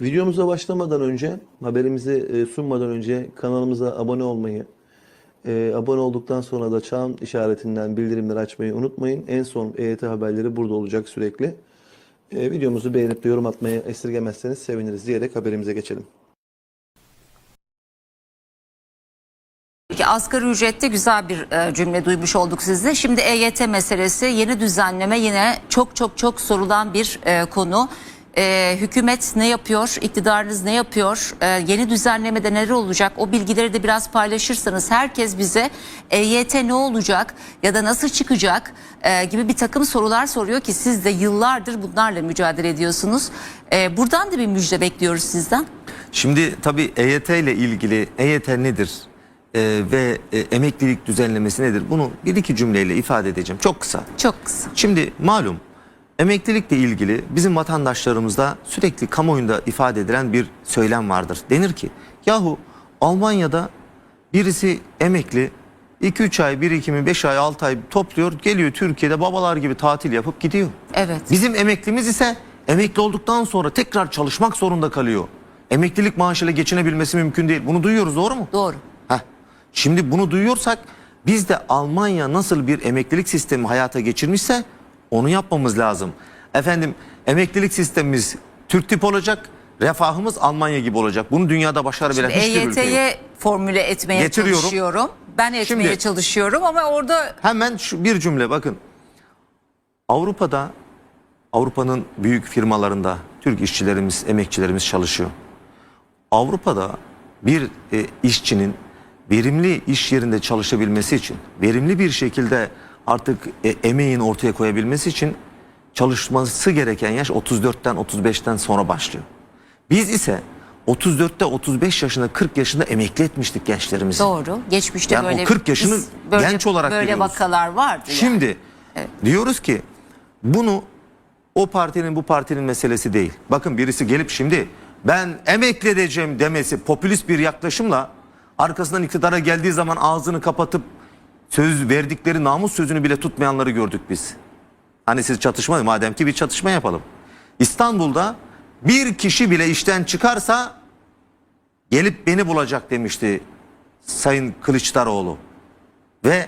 Videomuza başlamadan önce, haberimizi e, sunmadan önce kanalımıza abone olmayı, e, abone olduktan sonra da çan işaretinden bildirimleri açmayı unutmayın. En son EYT haberleri burada olacak sürekli. E, videomuzu beğenip de yorum atmayı esirgemezseniz seviniriz diyerek haberimize geçelim. Peki asgari ücrette güzel bir cümle duymuş olduk sizde. Şimdi EYT meselesi yeni düzenleme yine çok çok çok sorulan bir konu. E, hükümet ne yapıyor, iktidarınız ne yapıyor, E, yeni düzenlemede neler olacak o bilgileri de biraz paylaşırsanız herkes bize EYT ne olacak ya da nasıl çıkacak e, gibi bir takım sorular soruyor ki siz de yıllardır bunlarla mücadele ediyorsunuz. E, buradan da bir müjde bekliyoruz sizden. Şimdi tabii EYT ile ilgili EYT nedir Ee, ve e, emeklilik düzenlemesi nedir? Bunu bir iki cümleyle ifade edeceğim. Çok kısa. Çok kısa. Şimdi malum emeklilikle ilgili bizim vatandaşlarımızda sürekli kamuoyunda ifade edilen bir söylem vardır. Denir ki yahu Almanya'da birisi emekli 2-3 ay birikimi 5 ay 6 ay topluyor geliyor Türkiye'de babalar gibi tatil yapıp gidiyor. Evet. Bizim emeklimiz ise emekli olduktan sonra tekrar çalışmak zorunda kalıyor. Emeklilik maaşıyla geçinebilmesi mümkün değil. Bunu duyuyoruz doğru mu? Doğru. Heh. Şimdi bunu duyuyorsak biz de Almanya nasıl bir emeklilik sistemi hayata geçirmişse onu yapmamız lazım. Efendim emeklilik sistemimiz Türk tip olacak, refahımız Almanya gibi olacak. Bunu dünyada başarabilen hiçbir ülke yok. EYT'ye formüle etmeye Getiriyorum. çalışıyorum. Ben etmeye Şimdi- çalışıyorum ama orada Hemen şu bir cümle bakın. Avrupa'da Avrupa'nın büyük firmalarında Türk işçilerimiz, emekçilerimiz çalışıyor. Avrupa'da bir e, işçinin verimli iş yerinde çalışabilmesi için, verimli bir şekilde artık e, emeğini ortaya koyabilmesi için çalışması gereken yaş 34'ten 35'ten sonra başlıyor. Biz ise 34'te 35 yaşında 40 yaşında emekli etmiştik gençlerimizi. doğru. Geçmişte Yani o böyle 40 yaşını biz böyle, genç olarak böyle biliyoruz. vakalar vardı. yani. Şimdi diyoruz ki bunu o partinin bu partinin meselesi değil. Bakın birisi gelip şimdi ben emekli edeceğim demesi popülist bir yaklaşımla arkasından iktidara geldiği zaman ağzını kapatıp söz verdikleri namus sözünü bile tutmayanları gördük biz. Hani siz çatışma madem ki bir çatışma yapalım. İstanbul'da bir kişi bile işten çıkarsa gelip beni bulacak demişti Sayın Kılıçdaroğlu. Ve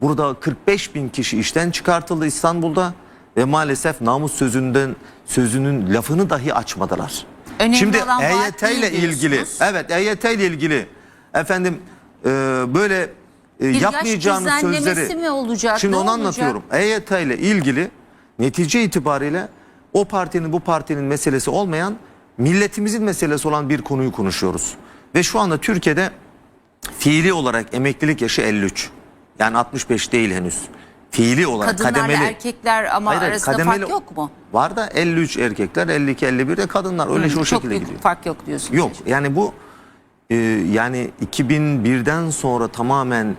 burada 45 bin kişi işten çıkartıldı İstanbul'da ve maalesef namus sözünden sözünün lafını dahi açmadılar. Önemli Şimdi EYT ile değil ilgili evet EYT ile ilgili efendim e, böyle e, Bir yapmayacağınız sözleri mi olacak, Şimdi ne onu olacak? anlatıyorum. EYT ile ilgili netice itibariyle o partinin bu partinin meselesi olmayan milletimizin meselesi olan bir konuyu konuşuyoruz. Ve şu anda Türkiye'de fiili olarak emeklilik yaşı 53. Yani 65 değil henüz. Fiili olarak Kadınlarla kademeli. erkekler ama Hayır, arasında kademeli- fark yok mu? Var da 53 erkekler, 52 51 de kadınlar. Öyle şey o Çok şekilde gidiyor. fark yok diyorsunuz. Yok yani bu e, yani 2001'den sonra tamamen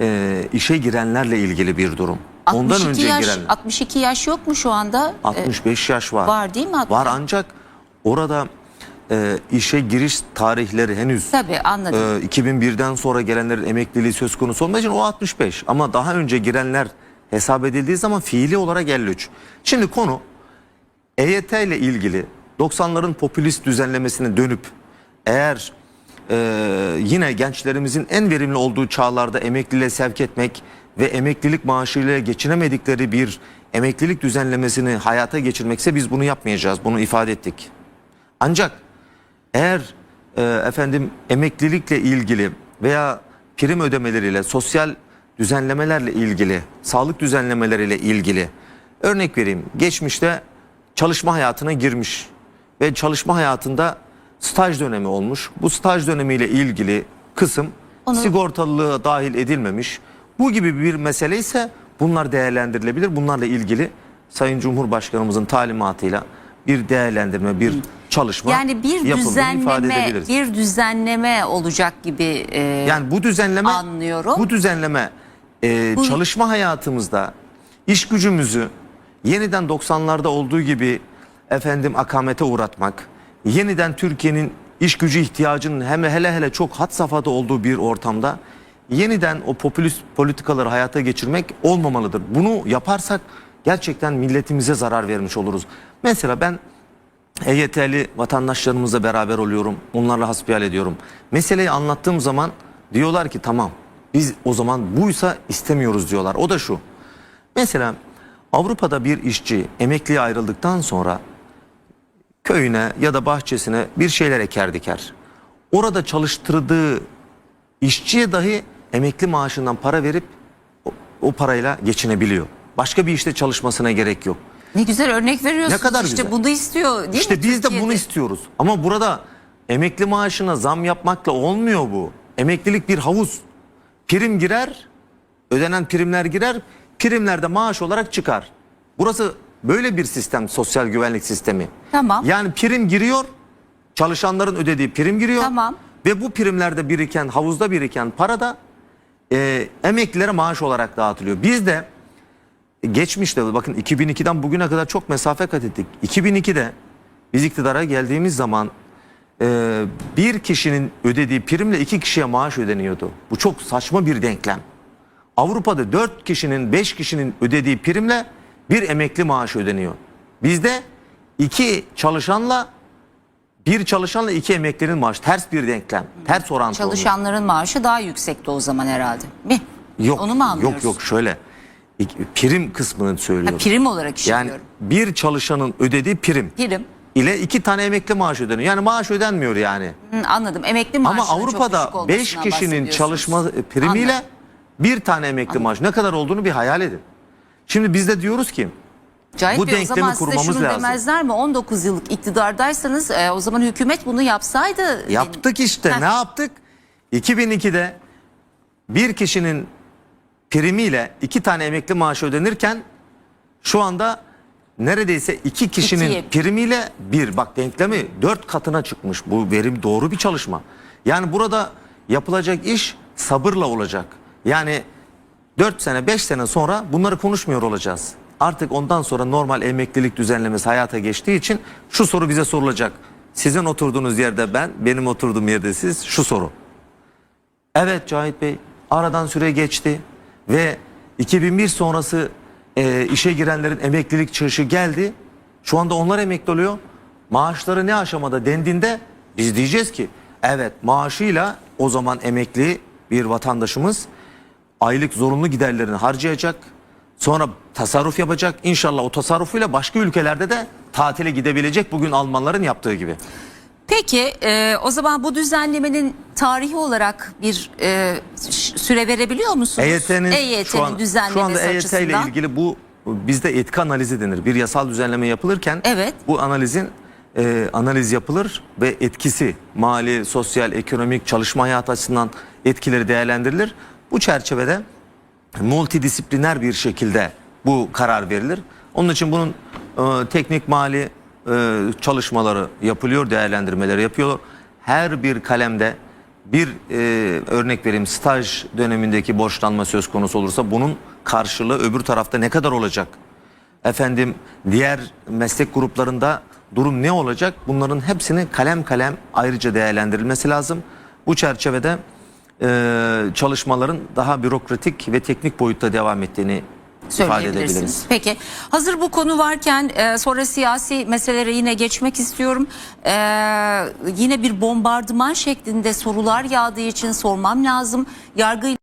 e, işe girenlerle ilgili bir durum. 62 Ondan önce yaş, girenler. 62 yaş yok mu şu anda? Ee, 65 yaş var. var değil mi? Var ancak orada e, işe giriş tarihleri henüz Tabii anladım. e, 2001'den sonra gelenlerin emekliliği söz konusu olmadığı için o 65. Ama daha önce girenler hesap edildiği zaman fiili olarak 53. Şimdi konu EYT ile ilgili 90'ların popülist düzenlemesine dönüp eğer e, yine gençlerimizin en verimli olduğu çağlarda emekliliğe sevk etmek ve emeklilik maaşıyla geçinemedikleri bir emeklilik düzenlemesini hayata geçirmekse biz bunu yapmayacağız. Bunu ifade ettik. Ancak eğer e, efendim emeklilikle ilgili veya prim ödemeleriyle, sosyal düzenlemelerle ilgili, sağlık düzenlemeleriyle ilgili örnek vereyim. Geçmişte çalışma hayatına girmiş ve çalışma hayatında staj dönemi olmuş. Bu staj dönemiyle ilgili kısım Onu- sigortalılığa dahil edilmemiş. Bu gibi bir mesele ise bunlar değerlendirilebilir. Bunlarla ilgili Sayın Cumhurbaşkanımızın talimatıyla bir değerlendirme, bir çalışma yani bir düzenleme, bir düzenleme olacak gibi e, Yani bu düzenleme Anlıyorum. bu düzenleme e, Bu- çalışma hayatımızda iş gücümüzü yeniden 90'larda olduğu gibi efendim akamete uğratmak, yeniden Türkiye'nin iş gücü ihtiyacının hem hele hele çok had safhada olduğu bir ortamda yeniden o popülist politikaları hayata geçirmek olmamalıdır. Bunu yaparsak gerçekten milletimize zarar vermiş oluruz. Mesela ben EYT'li vatandaşlarımızla beraber oluyorum. Onlarla hasbihal ediyorum. Meseleyi anlattığım zaman diyorlar ki tamam biz o zaman buysa istemiyoruz diyorlar. O da şu. Mesela Avrupa'da bir işçi emekliye ayrıldıktan sonra köyüne ya da bahçesine bir şeyler eker diker. Orada çalıştırdığı işçiye dahi emekli maaşından para verip o, o parayla geçinebiliyor. Başka bir işte çalışmasına gerek yok. Ne güzel örnek veriyorsunuz. Ne kadar işte güzel. bunu istiyor değil mi? İşte biz de bunu istiyoruz. Ama burada emekli maaşına zam yapmakla olmuyor bu. Emeklilik bir havuz. Prim girer, ödenen primler girer, primler de maaş olarak çıkar. Burası böyle bir sistem, sosyal güvenlik sistemi. Tamam. Yani prim giriyor, çalışanların ödediği prim giriyor. Tamam. Ve bu primlerde biriken, havuzda biriken para da e, emeklilere maaş olarak dağıtılıyor. Biz de geçmişte bakın 2002'den bugüne kadar çok mesafe kat ettik. 2002'de biz iktidara geldiğimiz zaman e, bir kişinin ödediği primle iki kişiye maaş ödeniyordu. Bu çok saçma bir denklem. Avrupa'da 4 kişinin 5 kişinin ödediği primle bir emekli maaşı ödeniyor. Bizde iki çalışanla bir çalışanla iki emeklinin maaşı ters bir denklem. Ters orantı. Çalışanların maaşı daha yüksekti o zaman herhalde. Mi? Yok, Onu mu anlıyoruz? Yok yok şöyle. Prim kısmını Ha, söylüyorum. prim olarak yani işliyorum. bir çalışanın ödediği prim Prim. ile iki tane emekli maaş ödeniyor. Yani maaş ödenmiyor yani. Hı, anladım. Emekli maaşının Ama Avrupa'da 5 kişinin çalışma primiyle Anladım. bir tane emekli maaş ne kadar olduğunu bir hayal edin. Şimdi biz de diyoruz ki Cahit bu Bey o denklemi zaman size kurmamız şunu lazım. demezler mi? 19 yıllık iktidardaysanız e, o zaman hükümet bunu yapsaydı. Yaptık işte. Heh. Ne yaptık? 2002'de bir kişinin primiyle iki tane emekli maaşı ödenirken şu anda neredeyse iki kişinin İkiye. primiyle bir bak denklemi dört katına çıkmış. Bu verim doğru bir çalışma. Yani burada yapılacak iş sabırla olacak. Yani 4 sene 5 sene sonra bunları konuşmuyor olacağız. Artık ondan sonra normal emeklilik düzenlemesi hayata geçtiği için şu soru bize sorulacak. Sizin oturduğunuz yerde ben, benim oturduğum yerde siz şu soru. Evet Cahit Bey aradan süre geçti ve 2001 sonrası e, işe girenlerin emeklilik çıkışı geldi. Şu anda onlar emekli oluyor. Maaşları ne aşamada dendiğinde biz diyeceğiz ki evet maaşıyla o zaman emekli bir vatandaşımız aylık zorunlu giderlerini harcayacak. Sonra tasarruf yapacak. İnşallah o tasarrufuyla başka ülkelerde de tatile gidebilecek bugün Almanların yaptığı gibi. Peki e, o zaman bu düzenlemenin tarihi olarak bir e, süre verebiliyor musunuz? EYT'nin EYT'nin şu, an, düzenlemesi şu anda EYT açısından. ile ilgili bu bizde etki analizi denir. Bir yasal düzenleme yapılırken Evet. bu analizin e, analiz yapılır ve etkisi mali, sosyal, ekonomik, çalışma hayatı açısından etkileri değerlendirilir. Bu çerçevede multidisipliner bir şekilde bu karar verilir. Onun için bunun e, teknik mali e, çalışmaları yapılıyor, değerlendirmeleri yapıyor. Her bir kalemde bir e, örnek vereyim staj dönemindeki borçlanma söz konusu olursa bunun karşılığı öbür tarafta ne kadar olacak? Efendim diğer meslek gruplarında durum ne olacak? Bunların hepsini kalem kalem ayrıca değerlendirilmesi lazım. Bu çerçevede e, çalışmaların daha bürokratik ve teknik boyutta devam ettiğini ifade edebiliriz. Peki hazır bu konu varken e, sonra siyasi meselelere yine geçmek istiyorum. E, yine bir bombardıman şeklinde sorular yağdığı için sormam lazım. Yargı